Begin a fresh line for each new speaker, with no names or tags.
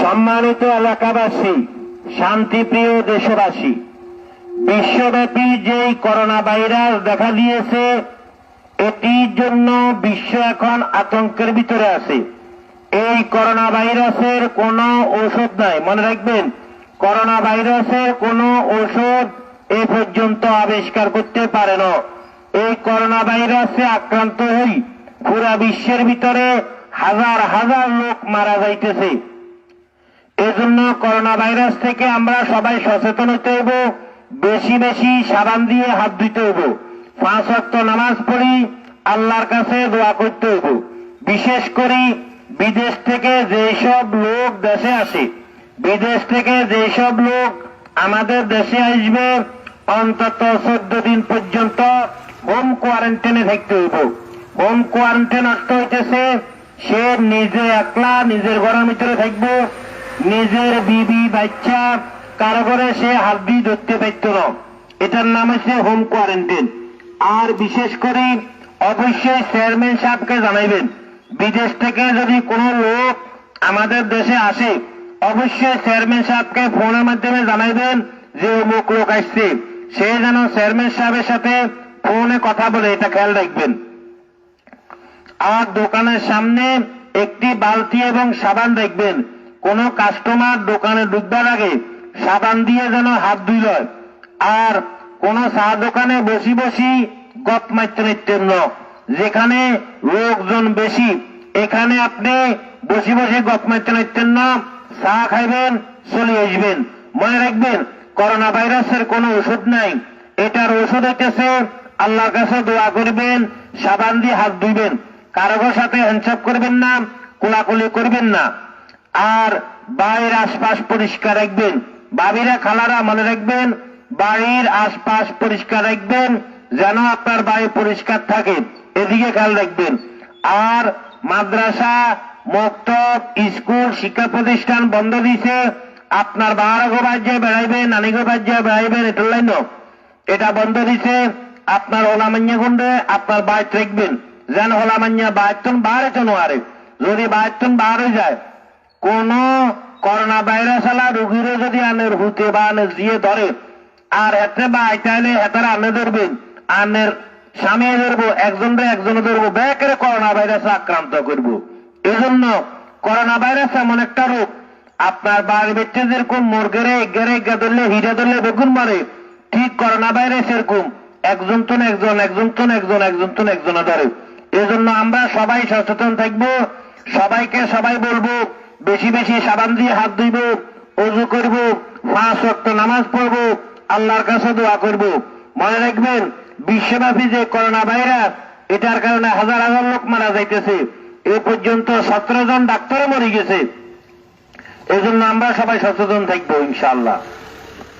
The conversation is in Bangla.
সম্মানিত এলাকাবাসী, শান্তিপ্রিয় দেশবাসী, বিশ্বব্যাপী যেই করোনা ভাইরাস দেখা দিয়েছে, এটির জন্য বিশ্ব এখন আতঙ্কের ভিতরে আছে। এই করোনা ভাইরাসের কোনো ঔষধ নাই। মনে রাখবেন করোনা ভাইরাসের কোনো ঔষধ এ পর্যন্ত আবিষ্কার করতে পারে না। এই করোনা ভাইরাসে আক্রান্ত হই পুরা বিশ্বের ভিতরে হাজার হাজার লোক মারা যাইতেছে। এজন্য করোনা ভাইরাস থেকে আমরা সবাই সচেতন হতে হইব, বেশি বেশি সাবান দিয়ে হাত ধুতে হইব। পাঁচ ওয়াক্ত নামাজ পড়ি, আল্লাহর কাছে দোয়া করতে হইব। বিশেষ করে বিদেশ থেকে যেসব লোক দেশে আসে, বিদেশ থেকে যেসব লোক আমাদের দেশে আসবে, অন্তত চোদ্দ দিন পর্যন্ত হোম কোয়ারেন্টাইনে থাকতে হইব। হোম কোয়ারেন্টাইন অর্থ হইতেছে সে নিজে একলা নিজের ঘরের ভিতরে থাকব। নিজের বিবি, বাচ্চা কারও ঘরে সে হাত দিয়ে ধরতে পারত না। এটার নাম হচ্ছে হোম কোয়ারেন্টাইন আর বিশেষ করে অবশ্যই চেয়ারম্যান সাহেবকে জানাইবেন, বিদেশ থেকে যদি কোনো লোক আমাদের দেশে আসে, অবশ্যই চেয়ারম্যান সাহেবকে ফোনের মাধ্যমে জানাইবেন যে অমুক লোক আসছে। সে যেন চেয়ারম্যান সাহেবের সাথে ফোনে কথা বলে, এটা খেয়াল রাখবেন। আর দোকানের সামনে একটি বালতি এবং সাবান দেখবেন কোন কাস্টমার দোকানে ঢুকবার আগে সাবান দিয়ে যেন হাত ধুইল আর কোন চা দোকানে বসি বসি গপ না। যেখানে লোকজন বেশি, এখানে আপনি বসি বসে গপ না। চা খাইবেন, চলে আসবেন। মনে রাখবেন করোনা ভাইরাসের কোনো ওষুধ নাই। এটার ওষুধ হইতেছে, আল্লাহর কাছে দোয়া করবেন, সাবান দিয়ে হাত ধুইবেন। কারোর সাথে হ্যান্ডশেক করবেন না, কোলাকুলি করবেন না। আর বাড়ির আশপাশ পরিষ্কার রাখবেন, বাবিরা, খালারা মনে রাখবেন বাড়ির আশপাশ পরিষ্কার রাখবেন, যেন আপনার বাড়ি পরিষ্কার থাকে, এদিকে খেয়াল রাখবেন। আর মাদ্রাসা, মক্তব, স্কুল, শিক্ষা প্রতিষ্ঠান বন্ধ দিছে, আপনার বাবার গোবাজ্যে বেড়াইবেন নানি গোবাজ্যে বেড়াইবেন এটা লাইন। এটা বন্ধ দিছে, আপনার ওলামান্যা গুন্ডে আপনার বাইর রাখবেন যেন ওলামান্যা বাইতন বাহারে চনো আরে যদি বাইতন বার যায়, কোন করোনা ভাইরাস আলা রোগীরে যদি আনের হুতে বা আনের দিয়ে ধরে, আর এতে বা আইতাইলে হেতার আনে ধরবেন আনের স্বামী ধরবো একজন রে একজন ধরবো ব্যাকের করোনা ভাইরাসে আক্রান্ত করব। এজন্য করোনা ভাইরাস এমন একটা রোগ, আপনার বাড়ির বেচে যেরকম মুরগেরে এগেরে এগা ধরলে, হিরে ধরলে বেগুন মারে, ঠিক করোনা ভাইরাস এরকম, একজন তো একজন একজন তো একজন একজন তো একজনে ধরে। এজন্য আমরা সবাই সচেতন থাকব, সবাইকে সবাই বলব, বেশি বেশি সাবান দিয়ে হাত ধুইব, অজু করব, পাঁচ ওয়াক্ত নামাজ পড়ব, আল্লাহর কাছে দোয়া করব। মনে রাখবেন, বিশ্বব্যাপী যে করোনা ভাইরাস এটার কারণে হাজার হাজার লোক মারা যাইতেছে। এ পর্যন্ত সতেরো জন ডাক্তারও মরে গেছে। এজন্য আমরা সবাই সচেতন থাকব, ইনশাআল্লাহ।